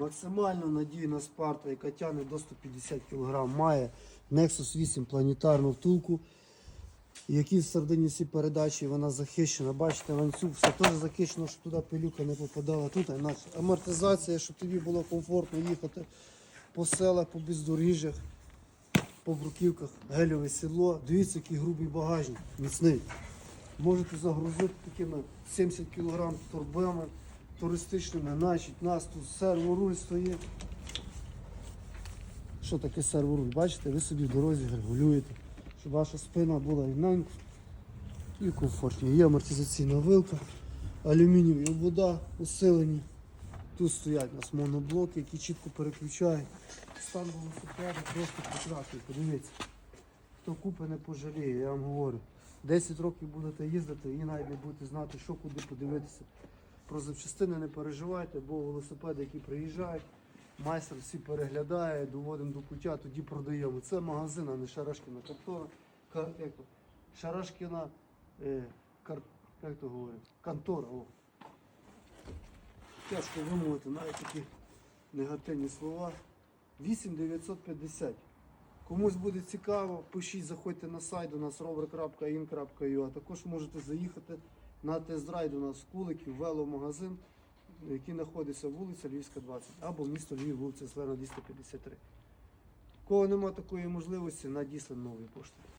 Максимально надійна спарта, яка тягне до 150 кг, має Nexus 8 планетарну втулку, які в середині всі передачі вона захищена. Бачите, ланцюг, все теж захищено, щоб туди пилюка не попадала. Тут інакше амортизація, щоб тобі було комфортно їхати по селах, по бездоріжжях, по бруківках, гельове сідло. Дивіться, який грубий багажник, міцний. Можете загрузити такими 70 кг торбами туристичними, значить, у нас тут серворуль стоїть. Що таке серворуль? Бачите, ви собі в дорозі регулюєте, щоб ваша спина була рівненька і комфортні. Є амортизаційна вилка, алюмінієві вода, усилені. Тут стоять у нас моноблоки, які чітко переключають. Стан велосипеда просто прекрасний. Подивіться. Хто купи не пожаліє, я вам говорю. 10 років будете їздити і навіть не будете знати, що куди подивитися. Про запчастини не переживайте, бо велосипеди, які приїжджають, майстер всі переглядає, доводимо до пуття, тоді продаємо. Це магазин, а не Шарашкіна контора. Шарашкіна е, кар, як то говорять? контора. О. Тяжко вимовити навіть такі негативні слова. 8950. Комусь буде цікаво, пишіть, заходьте на сайт у нас rover.in.ua, а також можете заїхати на тест-драйв у нас Куликів, веломагазин, який знаходиться вулиця Львівська, 20, або місто Львів, вулиця Слена 253. Кого нема такої можливості, надіслано нові пошти.